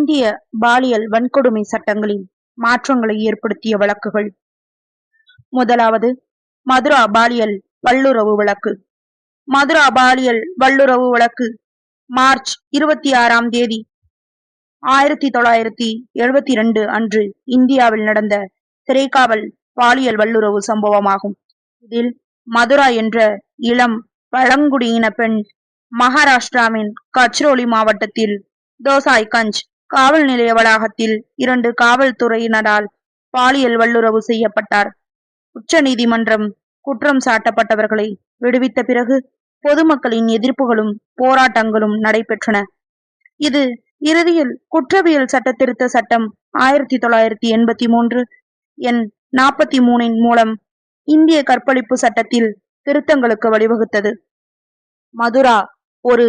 இந்திய பாலியல் வன்கொடுமை சட்டங்களில் மாற்றங்களை ஏற்படுத்திய வழக்குகள். முதலாவது மதுரா பாலியல் வல்லுறவு வழக்கு. மதுரா பாலியல் வல்லுறவு வழக்கு மார்ச் இருபத்தி ஆறாம் தேதி ஆயிரத்தி தொள்ளாயிரத்தி எழுபத்தி ரெண்டு அன்று இந்தியாவில் நடந்த சிறைக்காவல் பாலியல் வல்லுறவு சம்பவமாகும். இதில் மதுரா என்ற இளம் பழங்குடியின பெண் மகாராஷ்டிராவின் கச்ரோலி மாவட்டத்தில் தோசாய்கஞ்ச் காவல் நிலைய வளாகத்தில் இரண்டு காவல்துறையினரால் பாலியல் வல்லுறவு செய்யப்பட்டார். உச்ச நீதிமன்றம் குற்றம் சாட்டப்பட்டவர்களை விடுவித்த பிறகு பொதுமக்களின் எதிர்ப்புகளும் போராட்டங்களும் நடைபெற்றன. இது இறுதியில் குற்றவியல் சட்ட திருத்த சட்டம் ஆயிரத்தி தொள்ளாயிரத்தி எண்பத்தி மூன்று எண் நாற்பத்தி மூணின் மூலம் இந்திய கற்பழிப்பு சட்டத்தில் திருத்தங்களுக்கு வழிவகுத்தது. மதுரா ஒரு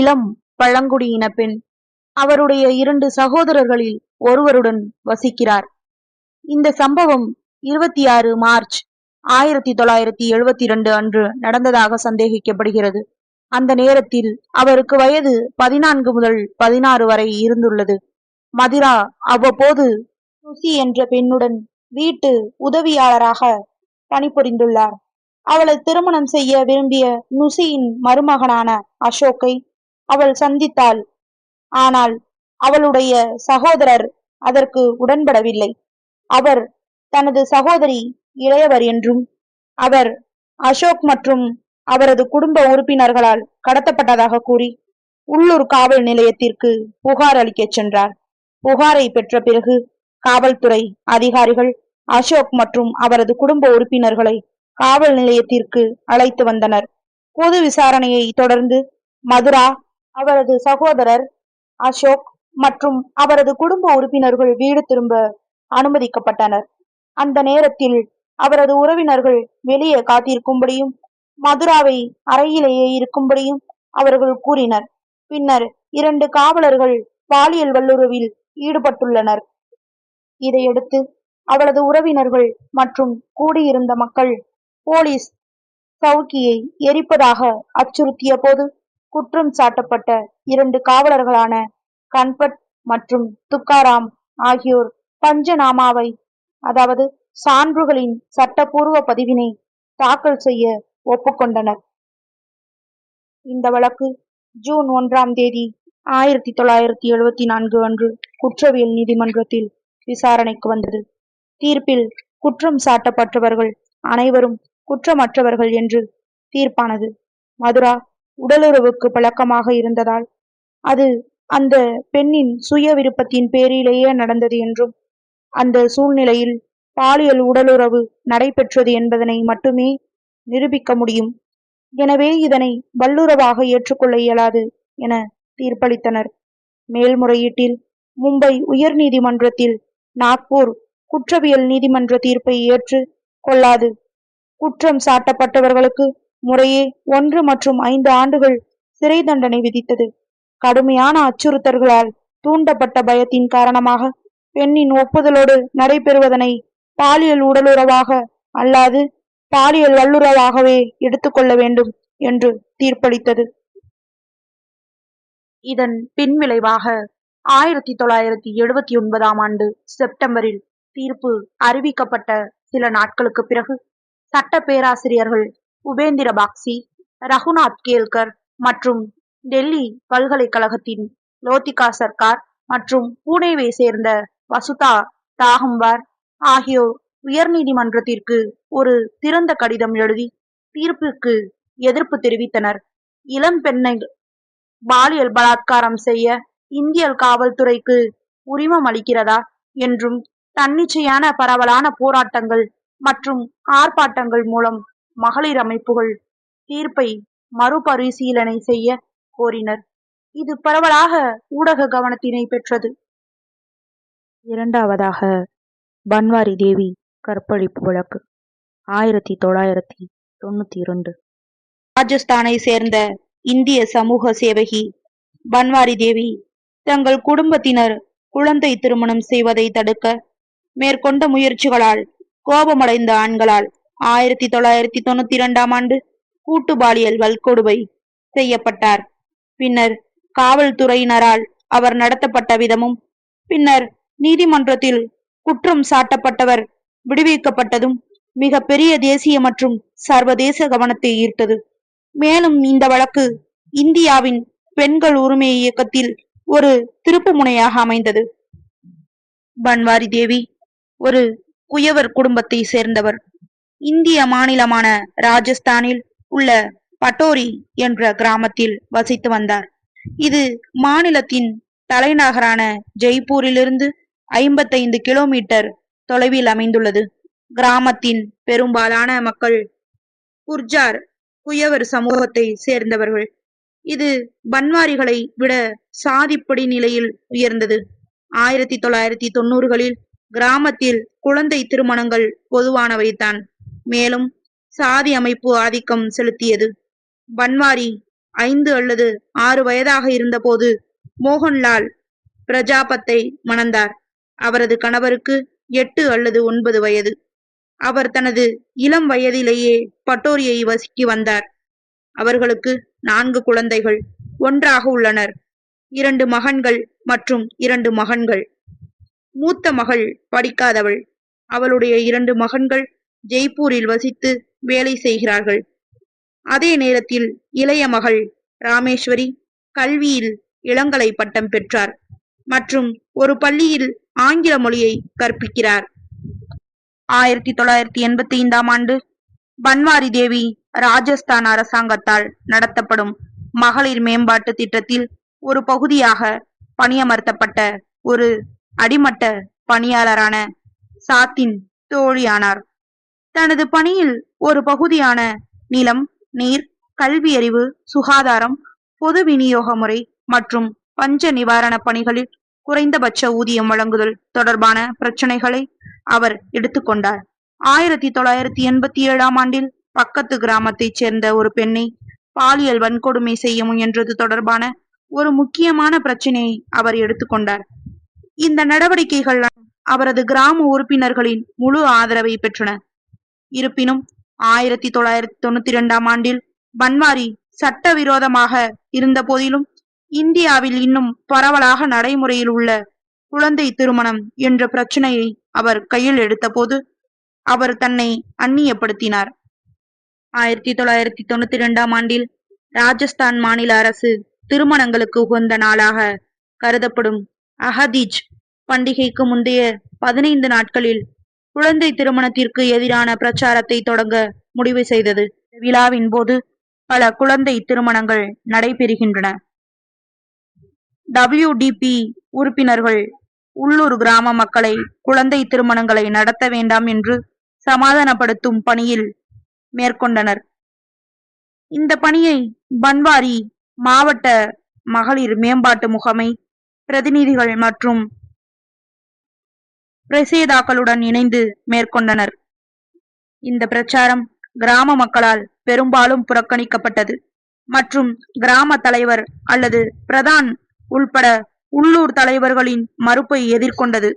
இளம் பழங்குடியின பெண் அவருடைய இரண்டு சகோதரர்களில் ஒருவருடன் வசிக்கிறார். இந்த சம்பவம் இருபத்தி ஆறு மார்ச் ஆயிரத்தி தொள்ளாயிரத்தி எழுபத்தி இரண்டு அன்று நடந்ததாக சந்தேகிக்கப்படுகிறது. அந்த நேரத்தில் அவருக்கு வயது பதினான்கு முதல் பதினாறு வரை இருந்துள்ளது. மதிரா அவ்வப்போது சுசி என்ற பெண்ணுடன் வீட்டு உதவியாளராக பணிபுரிந்துள்ளார். அவளை திருமணம் செய்ய விரும்பிய நுசியின் மருமகனான அசோக்கை அவள் சந்தித்தாள் ஆனால் அவளுடைய சகோதரர் அதற்கு உடன்படவில்லை. அவர் தனது சகோதரி இளையவர் என்றும் அவர் அசோக் மற்றும் அவரது குடும்ப உறுப்பினர்களால் கடத்தப்பட்டதாக கூறி உள்ளூர் காவல் நிலையத்திற்கு புகார் அளிக்கச் சென்றார். புகாரை பெற்ற பிறகு காவல்துறை அதிகாரிகள் அசோக் மற்றும் அவரது குடும்ப உறுப்பினர்களை காவல் நிலையத்திற்கு அழைத்து வந்தனர். பொது விசாரணையை தொடர்ந்து மதுரா அவரது சகோதரர் அசோக் மற்றும் அவரது குடும்ப உறுப்பினர்கள் வீடு திரும்ப அனுமதிக்கப்பட்டனர். அந்த நேரத்தில் அவரது உறவினர்கள் வெளியே காத்திருக்கும்படியும் மதுராவை அறையிலேயே இருக்கும்படியும் அவர்கள் கூறினர். பின்னர் இரண்டு காவலர்கள் பாலியல் வல்லுறவில் ஈடுபட்டுள்ளனர். இதையடுத்து அவளது உறவினர்கள் மற்றும் கூடியிருந்த மக்கள் போலீஸ் சவுக்கியை எரிப்பதாக அச்சுறுத்திய போது குற்றம் சாட்டப்பட்ட இரண்டு காவலர்களான கன்பட் மற்றும் துக்காராம் ஆகியோர் பஞ்சநாமாவை அதாவது சான்றுகளின் சட்டப்பூர்வ பதிவினை தாக்கல் செய்ய ஒப்புக்கொண்டனர். இந்த வழக்கு ஜூன் ஒன்றாம் தேதி ஆயிரத்தி தொள்ளாயிரத்தி எழுபத்தி நான்கு அன்று குற்றவியல் நீதிமன்றத்தில் விசாரணைக்கு வந்தது. தீர்ப்பில் குற்றம் சாட்டப்பட்டவர்கள் அனைவரும் குற்றமற்றவர்கள் என்று தீர்ப்பானது. மதுரா உடலுறவுக்கு பழக்கமாக இருந்ததால் அது அந்த பெண்ணின் சுய விருப்பத்தின் பேரிலேயே நடந்தது என்றும் அந்த சூழ்நிலையில் பாலியல் உடலுறவு நடைபெற்றது என்பதனை மட்டுமே நிரூபிக்க முடியும். எனவே இதனை வல்லுறவாக ஏற்றுக்கொள்ள இயலாது என தீர்ப்பளித்தனர். மேல்முறையீட்டில் மும்பை உயர் நீதிமன்றத்தில் நாக்பூர் குற்றவியல் நீதிமன்ற தீர்ப்பை ஏற்று கொள்ளாது குற்றம் சாட்டப்பட்டவர்களுக்கு முறையே ஒன்று மற்றும் ஐந்து ஆண்டுகள் சிறை தண்டனை விதித்தது. கடுமையான அச்சுறுத்தல்களால் தூண்டப்பட்ட பயத்தின் காரணமாக பெண்ணின் ஒப்புதலோடு நடைபெறுவதனை பாலியல் உடலுறவாக அல்லாது பாலியல் வல்லுறவாகவே எடுத்துக்கொள்ள வேண்டும் என்று தீர்ப்பளித்தது. இதன் பின்விளைவாக ஆயிரத்தி தொள்ளாயிரத்தி எழுபத்தி ஒன்பதாம் ஆண்டு செப்டம்பரில் தீர்ப்பு அறிவிக்கப்பட்ட சில நாட்களுக்கு பிறகு சட்ட பேராசிரியர்கள் உபேந்திர பாக்சி ரகுநாத் கேல்கர் மற்றும் டெல்லி பல்கலைக்கழகத்தின் லோதிகா சர்க்கார் மற்றும் பூனேவை சேர்ந்த வசுதா தாகம்பார் ஆகியோர் உயர்நீதிமன்றத்திற்கு ஒரு திறந்த கடிதம் எழுதி தீர்ப்புக்கு எதிர்ப்பு தெரிவித்தனர். இளம் பெண்ணை பாலியல் பலாத்காரம் செய்ய இந்திய காவல்துறைக்கு உரிமம் அளிக்கிறதா என்றும் தன்னிச்சையான பரவலான போராட்டங்கள் மற்றும் ஆர்ப்பாட்டங்கள் மூலம் மகளிர் அமைப்புகள் தீர்ப்பை மறுபரிசீலனை செய்ய கோரினர். இது பரவலாக ஊடக கவனத்தினை பெற்றது. இரண்டாவதாக பன்வாரி தேவி கற்பழிப்பு வழக்கு ஆயிரத்தி தொள்ளாயிரத்தி தொண்ணூத்தி இரண்டு ராஜஸ்தானை சேர்ந்த இந்திய சமூக சேவகி பன்வாரி தேவி தங்கள் குடும்பத்தினர் குழந்தை திருமணம் செய்வதை தடுக்க மேற்கொண்ட முயற்சிகளால் கோபமடைந்த ஆண்களால் ஆயிரத்தி தொள்ளாயிரத்தி தொண்ணூத்தி இரண்டாம் ஆண்டு கூட்டு பாலியல் வல்கொடுமை செய்யப்பட்டார். பின்னர் காவல்துறையினரால் அவர் நடத்தப்பட்ட விதமும் பின்னர் நீதிமன்றத்தில் குற்றம் சாட்டப்பட்டவர் விடுவிக்கப்பட்டதும் மிக பெரிய தேசிய மற்றும் சர்வதேச கவனத்தை ஈர்த்தது. மேலும் இந்த வழக்கு இந்தியாவின் பெண்கள் உரிமை இயக்கத்தில் ஒரு திருப்பு முனையாக அமைந்தது. பன்வாரி தேவி ஒரு குயவர் குடும்பத்தை சேர்ந்தவர். இந்திய மாநிலமான ராஜஸ்தானில் உள்ள பட்டோரி என்ற கிராமத்தில் வசித்து வந்தார். இது மாநிலத்தின் தலைநகரான ஜெய்ப்பூரிலிருந்து ஐம்பத்தைந்து கிலோமீட்டர் தொலைவில் அமைந்துள்ளது. கிராமத்தின் பெரும்பாலான மக்கள் குர்ஜார் குயவர் சமூகத்தை சேர்ந்தவர்கள். இது பன்வாரிகளை விட சாதிப்படி நிலையில் உயர்ந்தது. ஆயிரத்தி தொள்ளாயிரத்தி தொண்ணூறுகளில் கிராமத்தில் குழந்தை திருமணங்கள் பொதுவானவைத்தான் மேலும் சாதி அமைப்பு ஆதிக்கம் செலுத்தியது. பன்வாரி ஐந்து அல்லது ஆறு வயதாக இருந்தபோது மோகன்லால் பிரஜாபத்தை மணந்தார். அவரது கணவருக்கு எட்டு அல்லது ஒன்பது வயது. அவர் தனது இளம் வயதிலேயே பட்டோரியை வசிக்கி வந்தார். அவர்களுக்கு நான்கு குழந்தைகள் ஒன்றாக உள்ளனர். இரண்டு மகன்கள் மற்றும் இரண்டு மகன்கள். மூத்த மகள் படிக்காதவள். அவளுடைய இரண்டு மகன்கள் ஜெய்ப்பூரில் வசித்து வேலை செய்கிறார்கள். அதே நேரத்தில் இளைய மகள் ராமேஸ்வரி கல்வியில் இளங்கலை பட்டம் பெற்றார் மற்றும் ஒரு பள்ளியில் ஆங்கில மொழியை கற்பிக்கிறார். ஆயிரத்தி தொள்ளாயிரத்தி எண்பத்தி ஐந்தாம் ஆண்டு பன்வாரி தேவி ராஜஸ்தான் அரசாங்கத்தால் நடத்தப்படும் மகளிர் மேம்பாட்டு திட்டத்தில் ஒரு பகுதியாக பணியமர்த்தப்பட்ட ஒரு அடிமட்ட பணியாளரான சாத்தின் தோழியானார். தனது பணியில் ஒரு பகுதியான நிலம் நீர் கல்வியறிவு சுகாதாரம் பொது விநியோக முறை மற்றும் பஞ்ச நிவாரண பணிகளில் குறைந்தபட்ச ஊதியம் வழங்குதல் தொடர்பான பிரச்சனைகளை அவர் எடுத்துக்கொண்டார் ஆயிரத்தி தொள்ளாயிரத்தி எண்பத்தி ஏழாம் ஆண்டில் பக்கத்து கிராமத்தைச் சேர்ந்த ஒரு பெண்ணை பாலியல் வன்கொடுமை செய்ய முயன்றது தொடர்பான ஒரு முக்கியமான பிரச்சனையை அவர் எடுத்துக்கொண்டார் இந்த நடவடிக்கைகள் அவரது கிராம உறுப்பினர்களின் முழு ஆதரவை பெற்றன. இருப்பினும் ஆயிரத்தி தொள்ளாயிரத்தி தொண்ணூத்தி இரண்டாம் ஆண்டில் பன்வாரி சட்டவிரோதமாக இருந்த போதிலும் இந்தியாவில் இன்னும் பரவலாக நடைமுறையில் உள்ள குழந்தை திருமணம் என்ற பிரச்சனையை அவர் கையில் எடுத்தபோது அவர் தன்னை அந்நியப்படுத்தினார். ஆயிரத்தி தொள்ளாயிரத்தி தொண்ணூத்தி இரண்டாம் ஆண்டில் ராஜஸ்தான் மாநில அரசு திருமணங்களுக்கு உகந்த நாளாக கருதப்படும் அஹதீஜ் பண்டிகைக்கு முந்தைய பதினைந்து நாட்களில் குழந்தை திருமணத்திற்கு எதிரான பிரச்சாரத்தை தொடங்க முடிவு செய்தது. விழாவின் போது பல குழந்தை திருமணங்கள் நடைபெறுகின்றன. டபிள்யூடிபி உறுப்பினர்கள் உள்ளூர் கிராம மக்களை குழந்தை திருமணங்களை நடத்த வேண்டாம் என்று சமாதானப்படுத்தும் பணியில் மேற்கொண்டனர். இந்த பணியை பன்வாரி மாவட்ட மகளிர் மேம்பாட்டு முகமை பிரதிநிதிகள் மற்றும் பிரசேதாக்களுடன் இணைந்து மேற்கொண்டனர். இந்த பிரச்சாரம் கிராம மக்களால் பெரும்பாலும் புறக்கணிக்கப்பட்டது. மற்றும் கிராம தலைவர் அல்லது பிரதான் உள்பட உள்ளூர் தலைவர்களின் மறுப்பை எதிர்கொண்டது.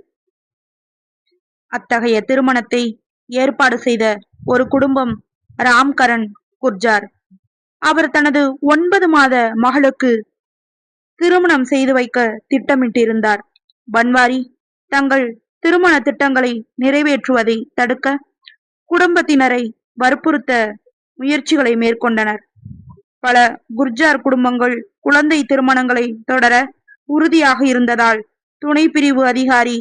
அத்தகைய திருமணத்தை ஏற்பாடு செய்த ஒரு குடும்பம் ராம்கரன் குர்ஜார். அவர் தனது ஒன்பது மாத மகளுக்கு திருமணம் செய்து வைக்க திட்டமிட்டிருந்தார். பன்வாரி தங்கள் திருமண திட்டங்களை நிறைவேற்றுவதை தடுக்க குடும்பத்தினரை வற்புறுத்த முயற்சிகளை மேற்கொண்டனர். பல குர்ஜார் குடும்பங்கள் குழந்தை திருமணங்களை தொடர உறுதியாக இருந்ததால் துணை பிரிவு அதிகாரி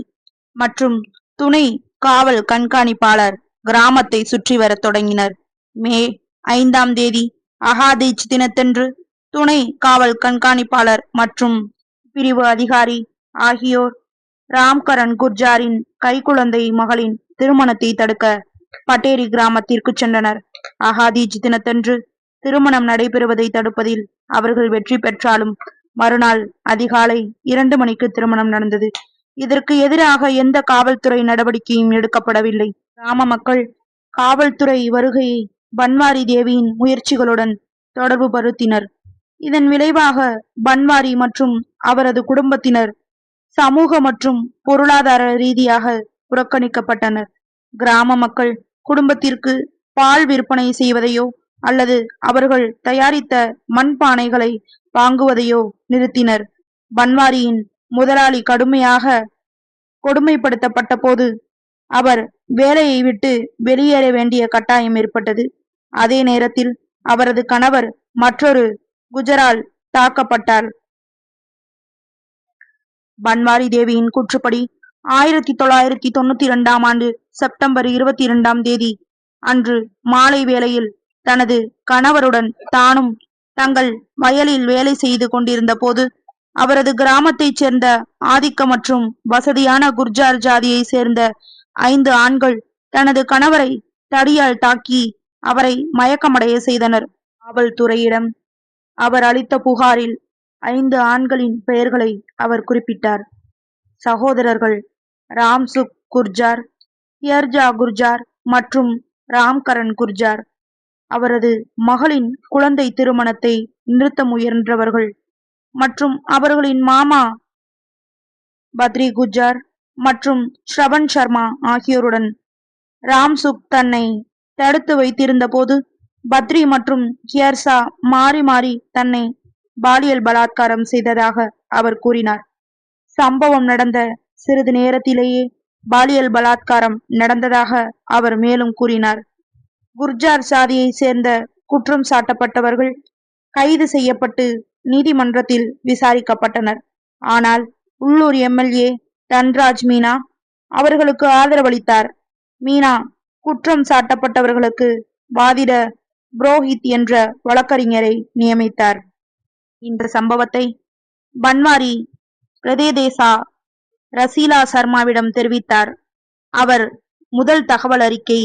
மற்றும் துணை காவல் கண்காணிப்பாளர் கிராமத்தை சுற்றி வரத் தொடங்கினர். மே ஐந்தாம் தேதி அகாதீச் தினத்தன்று துணை காவல் கண்காணிப்பாளர் மற்றும் பிரிவு அதிகாரி ஆகியோர் ராம்கரன் குர்ஜாரின் கைக்குழந்தை மகளின் திருமணத்தை தடுக்க பட்டேரி கிராமத்திற்கு சென்றனர். அகாதீஜ் தினத்தன்று திருமணம் நடைபெறுவதை தடுப்பதில் அவர்கள் வெற்றி பெற்றாலும் மறுநாள் அதிகாலை இரண்டு மணிக்கு திருமணம் நடந்தது. இதற்கு எதிராக எந்த காவல்துறை நடவடிக்கையும் எடுக்கப்படவில்லை. கிராம மக்கள் காவல்துறை வருகையை பன்வாரி தேவியின் முயற்சிகளுடன் தொடர்பு படுத்தினர். இதன் விளைவாக பன்வாரி மற்றும் அவரது குடும்பத்தினர் சமூக மற்றும் பொருளாதார ரீதியாக புறக்கணிக்கப்பட்டனர். கிராம மக்கள் குடும்பத்திற்கு பால் விற்பனை செய்வதையோ அல்லது அவர்கள் தயாரித்த மண்பானைகளை வாங்குவதையோ நிறுத்தினர். பன்வாரியின் முதலாளி கடுமையாக கொடுமைப்படுத்தப்பட்ட போது அவர் வேலையை விட்டு வெளியேற வேண்டிய கட்டாயம் ஏற்பட்டது. அதே நேரத்தில் அவரது கணவர் மற்றொரு குஜரால் தாக்கப்பட்டார். பன்வாரி தேவியின் கூற்றுப்படி ஆயிரத்தி தொள்ளாயிரத்தி தொண்ணூத்தி இரண்டாம் ஆண்டு செப்டம்பர் இருபத்தி இரண்டாம் தேதி அன்று மாலை வேளையில் தனது கணவருடன் தானும் தங்கள் வயலில் வேலை செய்து கொண்டிருந்த போது அவரது கிராமத்தைச் சேர்ந்த ஆதிக்க மற்றும் வசதியான குர்ஜார் ஜாதியை சேர்ந்த ஐந்து ஆண்கள் தனது கணவரை தடியால் தாக்கி அவரை மயக்கமடைய செய்தனர். காவல்துறையிடம் அவர் அளித்த புகாரில் ஐந்து ஆண்களின் பெயர்களை அவர் குறிப்பிட்டார். சகோதரர்கள் ராம்சுக் குர்ஜார் ஹியர்ஜா குர்ஜார் மற்றும் ராம்கரன் குர்ஜார். அவரது மகளின் குழந்தை திருமணத்தை நிறுத்த முயன்றவர்கள் மற்றும் அவர்களின் மாமா பத்ரி குஜார் மற்றும் ஸ்ரவன் சர்மா ஆகியோருடன் ராம்சுக் தன்னை தடுத்து வைத்திருந்த போது பத்ரி மற்றும் கியர்சா மாறி மாறி தன்னை பாலியல் பலாத்காரம் செய்ததாக அவர் கூறினார். சம்பவம் நடந்த சிறிது நேரத்திலேயே பாலியல் பலாத்காரம் நடந்ததாக அவர் மேலும் கூறினார். குர்ஜார் சாதியை சேர்ந்த குற்றம் சாட்டப்பட்டவர்கள் கைது செய்யப்பட்டு நீதிமன்றத்தில் விசாரிக்கப்பட்டனர். ஆனால் உள்ளூர் எம்எல்ஏ தன்ராஜ் மீனா அவர்களுக்கு ஆதரவளித்தார். மீனா குற்றம் சாட்டப்பட்டவர்களுக்கு வாதிட புரோஹித் என்ற வழக்கறிஞரை நியமித்தார். இந்த சம்பவத்தை பன்வாரி பிரதேதேசா ரசீலா சர்மாவிடம் தெரிவித்தார். அவர் முதல் தகவல் அறிக்கை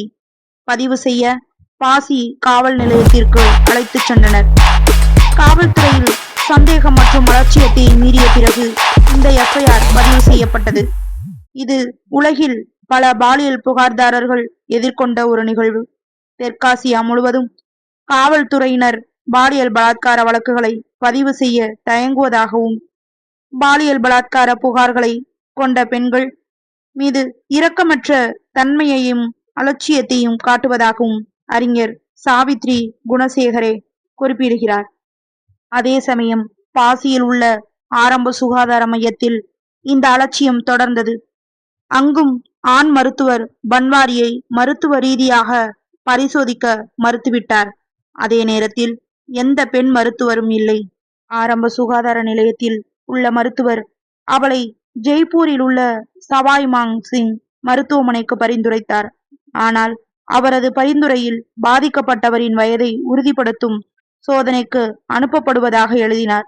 பதிவு செய்ய பாசி காவல் நிலையத்திற்கு அழைத்துச் சென்றனர். காவல்துறையில் சந்தேகம் மற்றும் அலட்சியத்தை மீறிய பிறகு இந்த எஃப்ஐஆர் பதிவு செய்யப்பட்டது. இது உலகில் பல பாலியல் புகார்தாரர்கள் எதிர்கொண்ட ஒரு நிகழ்வு. தெற்காசியா முழுவதும் காவல்துறையினர் பாலியல் பலாத்கார வழக்குகளை பதிவு செய்ய தயங்குவதாகவும் பாலியல் பலாத்கார புகார்களை கொண்ட பெண்கள் மீது இரக்கமற்ற தன்மையையும் அலட்சியத்தையும் காட்டுவதாகவும் அறிஞர் சாவித்ரி குணசேகரே குறிப்பிடுகிறார். அதே சமயம் பாசியில் உள்ள ஆரம்ப சுகாதார மையத்தில் இந்த அலட்சியம் தொடர்ந்தது. அங்கும் ஆண் மருத்துவர் பன்வாரியை மருத்துவ ரீதியாக பரிசோதிக்க மறுத்துவிட்டார். அதே நேரத்தில் எந்த பெண் மருத்துவரும் இல்லை. ஆரம்ப சுகாதார நிலையத்தில் உள்ள மருத்துவர் அவளை ஜெய்ப்பூரில் உள்ள சவாய் மாங் சிங் மருத்துவமனைக்கு பரிந்துரைத்தார். ஆனால் அவரது பரிந்துரையில் பாதிக்கப்பட்டவரின் வயதை உறுதிப்படுத்தும் சோதனைக்கு அனுப்பப்படுவதாக எழுதினார்.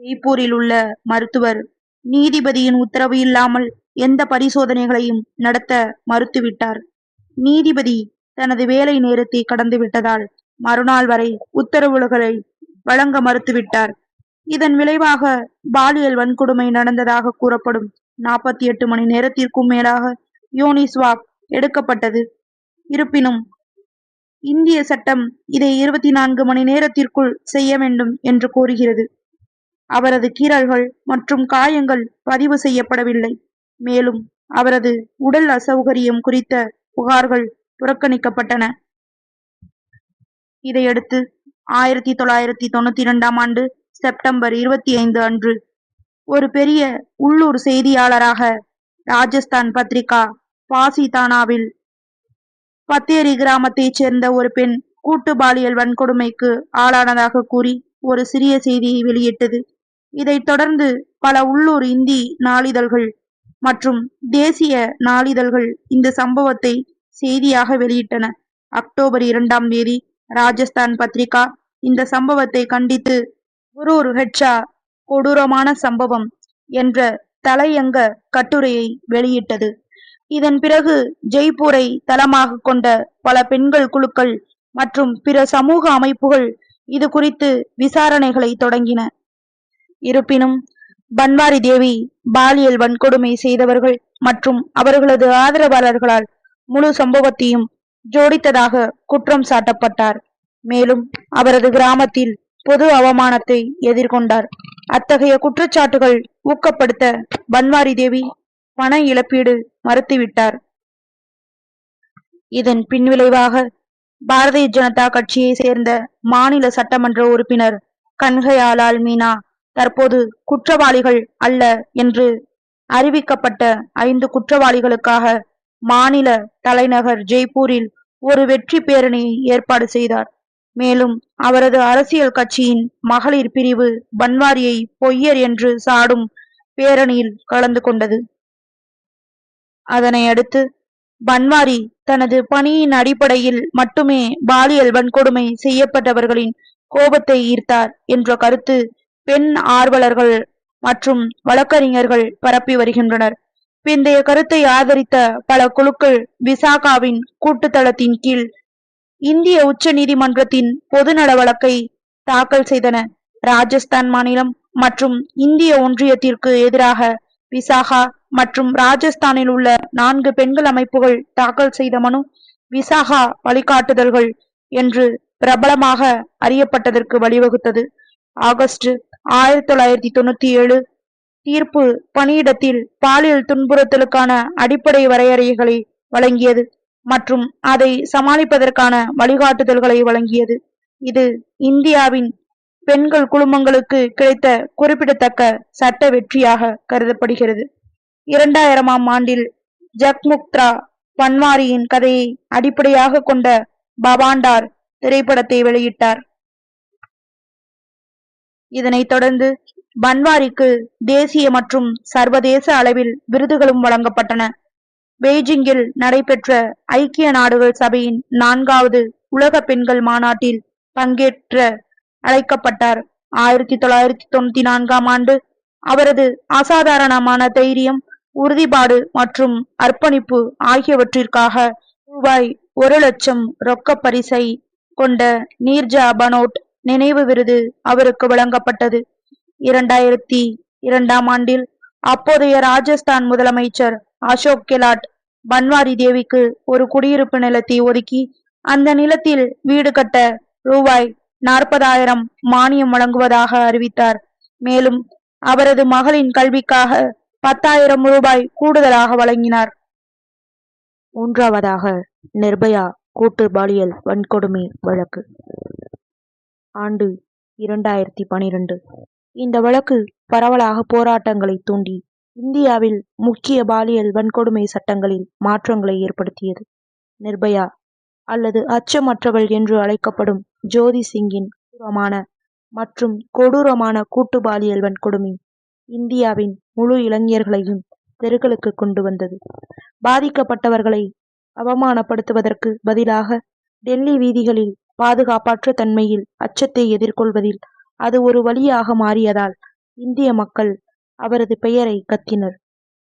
ஜெய்ப்பூரில் உள்ள மருத்துவர் நீதிபதியின் உத்தரவு இல்லாமல் எந்த பரிசோதனைகளையும் நடத்த மறுத்துவிட்டார். நீதிபதி தனது வேலை நேரத்தை கடந்து விட்டதால் மறுநாள் வரை உத்தரவுகளை வழங்க மறுத்துவிட்டார். இதன் விளைவாக பாலியல் வன்கொடுமை நடந்ததாக கூறப்படும் நாற்பத்தி எட்டு மணி நேரத்திற்கும் மேலாக யோனிஸ்வாக் எடுக்கப்பட்டது. இருப்பினும் இந்திய சட்டம் இதை இருபத்தி நான்கு மணி நேரத்திற்குள் செய்ய வேண்டும் என்று கூறுகிறது அவரது கீறல்கள் மற்றும் காயங்கள் பதிவு செய்யப்படவில்லை. மேலும் அவரது உடல் அசௌகரியம் குறித்த புகார்கள் புறக்கணிக்கப்பட்டன. இதையடுத்து ஆயிரத்தி தொள்ளாயிரத்தி தொண்ணூத்தி இரண்டாம் ஆண்டு செப்டம்பர் இருபத்தி ஐந்து அன்று ஒரு பெரிய உள்ளூர் செய்தியாளராக ராஜஸ்தான் பத்திரிகா பாசிதானாவில் பத்தேரி கிராமத்தைச் சேர்ந்த ஒரு பெண் கூட்டு பாலியல் வன்கொடுமைக்கு ஆளானதாக கூறி ஒரு சிறிய செய்தியை வெளியிட்டது. இதைத் தொடர்ந்து பல உள்ளூர் இந்தி நாளிதழ்கள் மற்றும் தேசிய நாளிதழ்கள் இந்த சம்பவத்தை செய்தியாக வெளியிட்டன. அக்டோபர் இரண்டாம் தேதி ராஜஸ்தான் பத்திரிகா. இந்த சம்பவத்தை கண்டித்து குரூர் ஹெட்ஷா கொடூரமான சம்பவம் என்ற தலையங்க கட்டுரையை வெளியிட்டது. இதன் பிறகு ஜெய்ப்பூரை தளமாக கொண்ட பல பெண்கள் குழுக்கள் மற்றும் பிற சமூக அமைப்புகள் இது குறித்து விசாரணைகளை தொடங்கின. இருப்பினும் பன்வாரி தேவி பாலியல் வன்கொடுமை செய்தவர்கள் மற்றும் அவர்களது ஆதரவாளர்களால் முழு சம்பவத்தையும் ஜோடித்ததாக குற்றம் சாட்டப்பட்டார். மேலும் அவரது கிராமத்தில் பொது அவமானத்தை எதிர்கொண்டார். அத்தகைய குற்றச்சாட்டுகள் ஊக்கப்படுத்த பன்வாரி தேவி பண இழப்பீடு மறுத்துவிட்டார். இதன் பின்விளைவாக பாரதிய ஜனதா கட்சியை சேர்ந்த மாநில சட்டமன்ற உறுப்பினர் கன்ஹையாலால் மீனா தற்போது குற்றவாளிகள் அல்ல என்று அறிவிக்கப்பட்ட ஐந்து குற்றவாளிகளுக்காக மாநில தலைநகர் ஜெய்ப்பூரில் ஒரு வெற்றி பேரணியை ஏற்பாடு செய்தார். மேலும் அவரது அரசியல் கட்சியின் மகளிர் பிரிவு பன்வாரியை பொய்யர் என்று சாடும் பேரணியில் கலந்து கொண்டது. அதனை அடுத்து பன்வாரி தனது பணியின் அடிப்படையில் மட்டுமே பாலியல் வன்கொடுமை செய்யப்பட்டவர்களின் கோபத்தை ஈர்த்தார் என்ற கருத்து பெண் ஆர்வலர்கள் மற்றும் வழக்கறிஞர்கள் பரப்பி வருகின்றனர். பிந்தைய கருத்தை ஆதரித்த பல குழுக்கள் விசாகாவின் கூட்டுத்தளத்தின் கீழ் இந்திய உச்ச நீதிமன்றத்தின் பொதுநல வழக்கை தாக்கல் செய்தன. ராஜஸ்தான் மாநிலம் மற்றும் இந்திய ஒன்றியத்திற்கு எதிராக விசாகா மற்றும் ராஜஸ்தானில் உள்ள நான்கு பெண்கள் அமைப்புகள் தாக்கல் செய்த மனு விசாகா வழிகாட்டுதல்கள் என்று பிரபலமாக அறியப்பட்டதற்கு வழிவகுத்தது. ஆகஸ்ட் ஆயிரத்தி தொள்ளாயிரத்தி தொண்ணூத்தி ஏழு தீர்ப்பு பணியிடத்தில் பாலியல் துன்புறுத்தலுக்கான அடிப்படை வரையறைகளை வழங்கியது மற்றும் அதை சமாளிப்பதற்கான வழிகாட்டுதல்களை வழங்கியது. இது இந்தியாவின் பெண்கள் குழுமங்களுக்கு கிடைத்த குறிப்பிடத்தக்க சட்ட வெற்றியாக கருதப்படுகிறது. இரண்டாயிரமாம் ஆண்டில் ஜக்முக்த்ரா பன்வாரியின் கதையை அடிப்படையாக கொண்ட பவாண்டார் திரைப்படத்தை வெளியிட்டார். இதனைத் தொடர்ந்து பன்வாரிக்கு தேசிய மற்றும் சர்வதேச அளவில் விருதுகளும் வழங்கப்பட்டன. பெய்ஜிங்கில் நடைபெற்ற ஐக்கிய நாடுகள் சபையின் நான்காவது உலக பெண்கள் மாநாட்டில் பங்கேற்ற அழைக்கப்பட்டார். ஆயிரத்தி தொள்ளாயிரத்தி தொண்ணூத்தி நான்காம் ஆண்டு அவரது அசாதாரணமான தைரியம் உறுதிப்பாடு மற்றும் அர்ப்பணிப்பு ஆகியவற்றிற்காக ரூபாய் ஒரு லட்சம் ரொக்க பரிசை கொண்ட நீர்ஜா பனோட் நினைவு விருது அவருக்கு வழங்கப்பட்டது. இரண்டாயிரத்தி இரண்டாம் ஆண்டில் அப்போதைய ராஜஸ்தான் முதலமைச்சர் அசோக் கெலாட் பன்வாரி தேவிக்கு ஒரு குடியிருப்பு நிலத்தை ஒதுக்கி அந்த நிலத்தில் வீடு கட்ட ரூபாய் நாற்பதாயிரம் மானியம் வழங்குவதாக அறிவித்தார். மேலும் அவரது மகளின் கல்விக்காக பத்தாயிரம் ரூபாய் கூடுதலாக வழங்கினார். மூன்றாவதாக நிர்பயா கூட்டு பாலியல் வன்கொடுமை வழக்கு. ஆண்டு இரண்டாயிரத்தி பனிரெண்டு. இந்த வழக்கு பரவலாக போராட்டங்களை தூண்டி இந்தியாவில் முக்கிய பாலியல் வன்கொடுமை சட்டங்களில் மாற்றங்களை ஏற்படுத்தியது. நிர்பயா அல்லது அச்சமற்றவள் என்று அழைக்கப்படும் ஜோதி சிங்கின் கொடூரமான மற்றும் கொடூரமான கூட்டு பாலியல் வன்கொடுமை இந்தியாவின் முழு இளைஞர்களையும் தெருக்களுக்கு கொண்டு வந்தது. பாதிக்கப்பட்டவர்களை அவமானப்படுத்துவதற்கு பதிலாக டெல்லி வீதிகளில் பாதுகாப்பற்ற தன்மையில் அச்சத்தை எதிர்கொள்வதில் அது ஒரு வழியாக மாறியதால் இந்திய மக்கள் அவரது பெயரை கத்தினர்.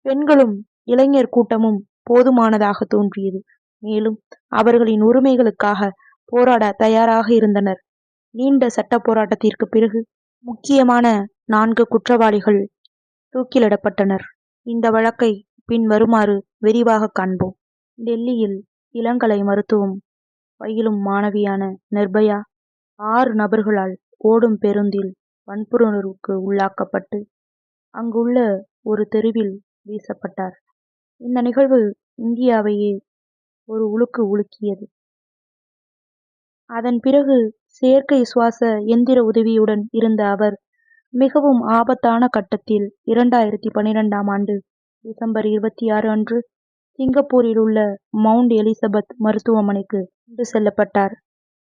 பெண்களும் இளைஞர் கூட்டமும் போதுமானதாக தோன்றியது. மேலும் அவர்களின் உரிமைகளுக்காக போராட தயாராக இருந்தனர். நீண்ட சட்ட போராட்டத்திற்கு பிறகு முக்கியமான நான்கு குற்றவாளிகள் தூக்கிலிடப்பட்டனர். இந்த வழக்கை பின் வருமாறு விரிவாக காண்போம். டெல்லியில் இளங்கலை மருத்துவம் பயிலும் மாணவியான நிர்பயா ஆறு நபர்களால் ஓடும் பேருந்தில் வன்புணர்வுக்கு உள்ளாக்கப்பட்டு அங்குள்ள ஒரு தெருவில் வீசப்பட்டார். இந்த நிகழ்வு இந்தியாவையே ஒரு உலுக்கு உலுக்கியது. அதன் பிறகு செயற்கை சுவாச எந்திர உதவியுடன் இருந்த அவர் மிகவும் ஆபத்தான கட்டத்தில் இரண்டாயிரத்தி பனிரெண்டாம் ஆண்டு டிசம்பர் இருபத்தி ஆறு அன்று சிங்கப்பூரில் உள்ள மவுண்ட் எலிசபெத் மருத்துவமனைக்கு கொண்டு செல்லப்பட்டார்.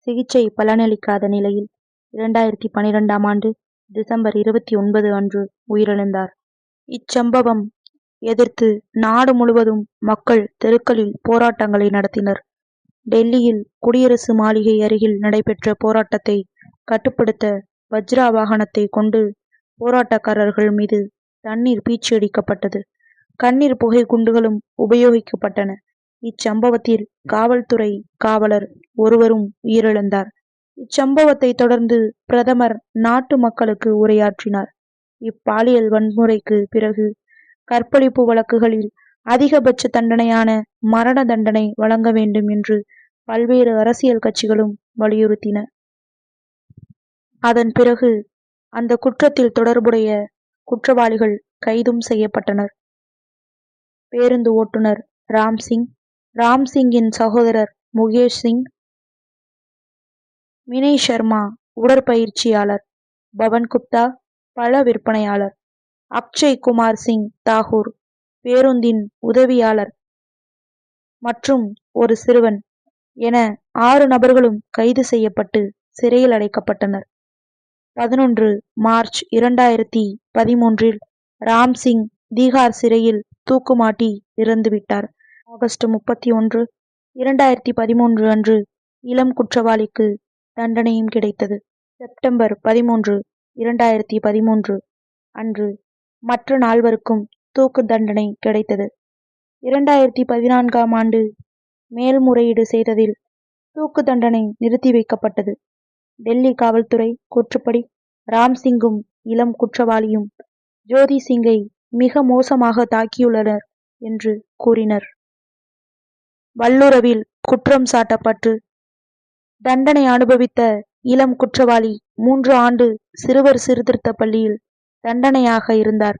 சிகிச்சை பலனளிக்காத நிலையில் இரண்டாயிரத்தி பனிரெண்டாம் ஆண்டு டிசம்பர் இருபத்தி ஒன்பது அன்று உயிரிழந்தார். இச்சம்பவம் எதிர்த்து நாடு முழுவதும் மக்கள் தெருக்களில் போராட்டங்களை நடத்தினர். டெல்லியில் குடியரசு மாளிகை அருகில் நடைபெற்ற போராட்டத்தை கட்டுப்படுத்த வஜ்ரா வாகனத்தை கொண்டு போராட்டக்காரர்கள் மீது தண்ணீர் பீச்சியடிக்கப்பட்டது. கண்ணீர் புகை குண்டுகளும் உபயோகிக்கப்பட்டன. இச்சம்பவத்தில் காவல்துறை காவலர் ஒருவரும் உயிரிழந்தார். இச்சம்பவத்தை தொடர்ந்து பிரதமர் நாட்டு மக்களுக்கு உரையாற்றினார். இப்பாலியல் வன்முறைக்கு பிறகு கற்பழிப்பு வழக்குகளில் அதிகபட்ச தண்டனையான மரண தண்டனை வழங்க வேண்டும் என்று பல்வேறு அரசியல் கட்சிகளும் வலியுறுத்தின. அதன் பிறகு அந்த குற்றத்தில் தொடர்புடைய குற்றவாளிகள் கைதும் செய்யப்பட்டனர். பேருந்து ஓட்டுநர் ராம்சிங் ராம்சிங்கின் சகோதரர் முகேஷ் சிங் வினய் சர்மா உடற்பயிற்சியாளர் பவன் குப்தா பழ விற்பனையாளர் அக்ஷய் குமார் சிங் தாகூர் பேருந்தின் உதவியாளர் மற்றும் ஒரு சிறுவன் என ஆறு நபர்களும் கைது செய்யப்பட்டு சிறையில் அடைக்கப்பட்டனர். பதினொன்று மார்ச் இரண்டாயிரத்தி பதிமூன்றில் ராம்சிங் தீகார் சிறையில் தூக்குமாட்டி இறந்துவிட்டார் ஆகஸ்ட் முப்பத்தி ஒன்று இரண்டாயிரத்தி பதிமூன்று அன்று இளம் குற்றவாளிக்கு தண்டனையும் கிடைத்தது. செப்டம்பர் பதிமூன்று இரண்டாயிரத்தி பதிமூன்று அன்று மற்ற நால்வருக்கும் தூக்கு தண்டனை கிடைத்தது. இரண்டாயிரத்தி பதினான்காம் ஆண்டு மேல்முறையீடு செய்ததில் தூக்கு தண்டனை நிறுத்தி வைக்கப்பட்டது. டெல்லி காவல்துறை கூற்றுப்படி ராம்சிங்கும் இளம் குற்றவாளியும் ஜோதி சிங்கை மிக மோசமாக தாக்கியுள்ளனர் என்று கூறினர். வல்லுறவில் குற்றம் சாட்டப்பட்டு தண்டனை அனுபவித்த இளம் குற்றவாளி மூன்று ஆண்டு சிறுவர் சீர்திருத்த பள்ளியில் தண்டனையாக இருந்தார்.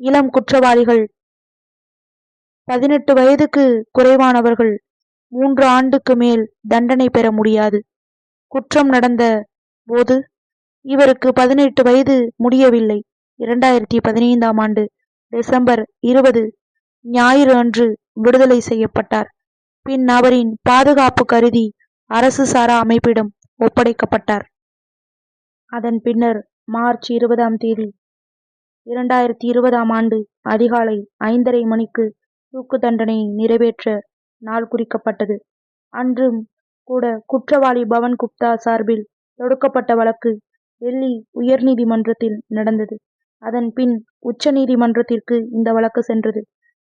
இளம் குற்றவாளிகள் பதினெட்டு வயதுக்கு குறைவானவர்கள் மூன்று ஆண்டுக்கு மேல் தண்டனை பெற முடியாது. குற்றம் நடந்த போது இவருக்கு பதினெட்டு வயது முடியவில்லை. இரண்டாயிரத்தி பதினைந்தாம் ஆண்டு டிசம்பர் இருபது ஞாயிறு அன்று விடுதலை செய்யப்பட்டார். பின் அவரின் பாதுகாப்பு கருதி அரசு சாரா அமைப்பிடம் ஒப்படைக்கப்பட்டார். அதன் பின்னர் மார்ச் இருபதாம் தேதி இரண்டாயிரத்தி இருபதாம் ஆண்டு அதிகாலை ஐந்தரை மணிக்கு தூக்கு தண்டனை நிறைவேற்ற நாள் குறிக்கப்பட்டது. அன்றும் கூட குற்றவாளி பவன் குப்தா சார்பில் தொடுக்கப்பட்ட வழக்கு டெல்லி உயர்நீதிமன்றத்தில் நடந்தது. அதன் பின் உச்ச நீதிமன்றத்திற்கு இந்த வழக்கு சென்றது.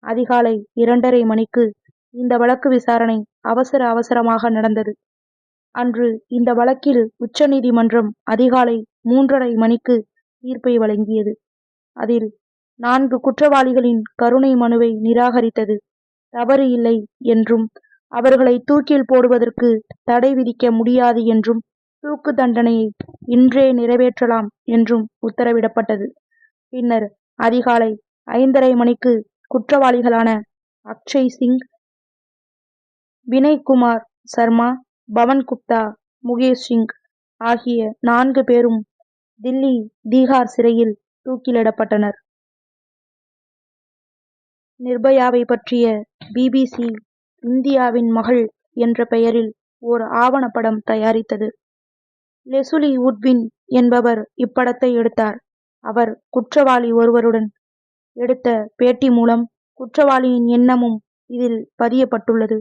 அதிகாலை இரண்டரை மணிக்கு இந்த வழக்கு விசாரணை அவசர அவசரமாக நடந்தது. அன்று இந்த வழக்கில் உச்சநீதிமன்றம் அதிகாலை மூன்றரை மணிக்கு தீர்ப்பை வழங்கியது. அதில் நான்கு குற்றவாளிகளின் கருணை மனுவை நிராகரித்தது. தவறு இல்லை என்றும் அவர்களை தூக்கில் போடுவதற்கு தடை விதிக்க முடியாது என்றும் தூக்கு தண்டனையை இன்றே நிறைவேற்றலாம் என்றும் உத்தரவிடப்பட்டது. பின்னர் அதிகாலை ஐந்தரை மணிக்கு குற்றவாளிகளான அக்ஷய் சிங் வினய்குமார் சர்மா பவன் குப்தா முகேஷ் சிங் ஆகிய நான்கு பேரும் தில்லி தீகார் சிறையில் தூக்கிலிடப்பட்டனர். நிர்பயாவை பற்றிய பிபிசி இந்தியாவின் மகள் என்ற பெயரில் ஓர் ஆவணப்படம் தயாரித்தது. லெசுலி உட்வின் என்பவர் இப்படத்தை எடுத்தார். அவர் குற்றவாளி ஒருவருடன் எடுத்த பேட்டி மூலம் குற்றவாளியின் எண்ணமும் இதில் பதியப்பட்டுள்ளது.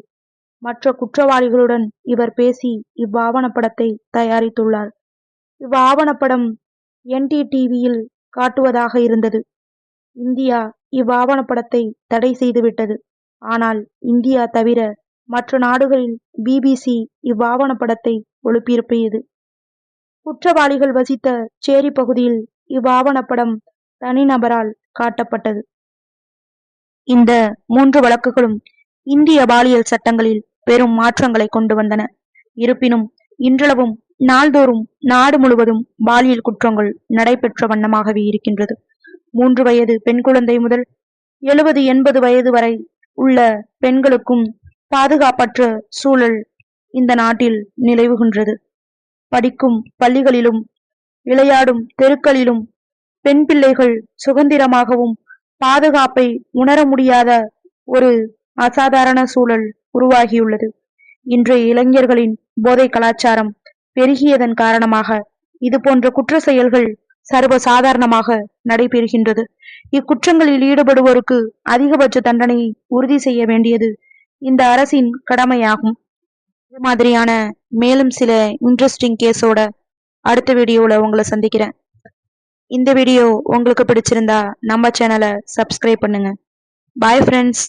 மற்ற குற்றவாளிகளுடன் இவர் பேசி இவ்வாவணப்படத்தை தயாரித்துள்ளார். இவ்வாவணப்படம் என்டிடிவியில் காட்டுவதாக இருந்தது. இந்தியா இவ்வாவணப்படத்தை தடை செய்துவிட்டது. ஆனால் இந்தியா தவிர மற்ற நாடுகளில் பிபிசி இவ்வாவணப்படத்தை ஒழுப்பியிருப்பியது குற்றவாளிகள் வசித்த சேரி பகுதியில் இவ்வாவணப்படம் தனிநபரால் காட்டப்பட்டது. இந்த மூன்று வழக்குகளும் இந்திய பாலியல் சட்டங்களில் பெரும் மாற்றங்களை கொண்டு வந்தன. இருப்பினும் இன்றளவும் நாள்தோறும் நாடு முழுவதும் பாலியல் குற்றங்கள் நடைபெற்ற வண்ணமாகவே இருக்கின்றது. மூன்று வயது பெண் குழந்தை முதல் எழுபது எண்பது வயது வரை உள்ள பெண்களுக்கும் பாதுகாப்பற்ற சூழல் இந்த நாட்டில் நிலவுகின்றது. படிக்கும் பள்ளிகளிலும் விளையாடும் தெருக்களிலும் பெண் பிள்ளைகள் சுதந்திரமாகவும் பாதுகாப்பை உணர முடியாத ஒரு அசாதாரண சூழல் உருவாகியுள்ளது. இன்றைய இளைஞர்களின் போதை கலாச்சாரம் பெருகியதன் காரணமாக இது போன்ற குற்ற செயல்கள் சர்வ சாதாரணமாக நடைபெறுகின்றது. இக்குற்றங்களில் ஈடுபடுவோருக்கு அதிகபட்ச தண்டனையை உறுதி செய்ய வேண்டியது இந்த அரசின் கடமையாகும். இது மாதிரியான மேலும் சில இன்ட்ரெஸ்டிங் கேஸோட அடுத்த வீடியோவில் உங்களை சந்திக்கிறேன். இந்த வீடியோ உங்களுக்கு பிடிச்சிருந்தா நம்ம சேனலை சப்ஸ்கிரைப் பண்ணுங்க. Bye friends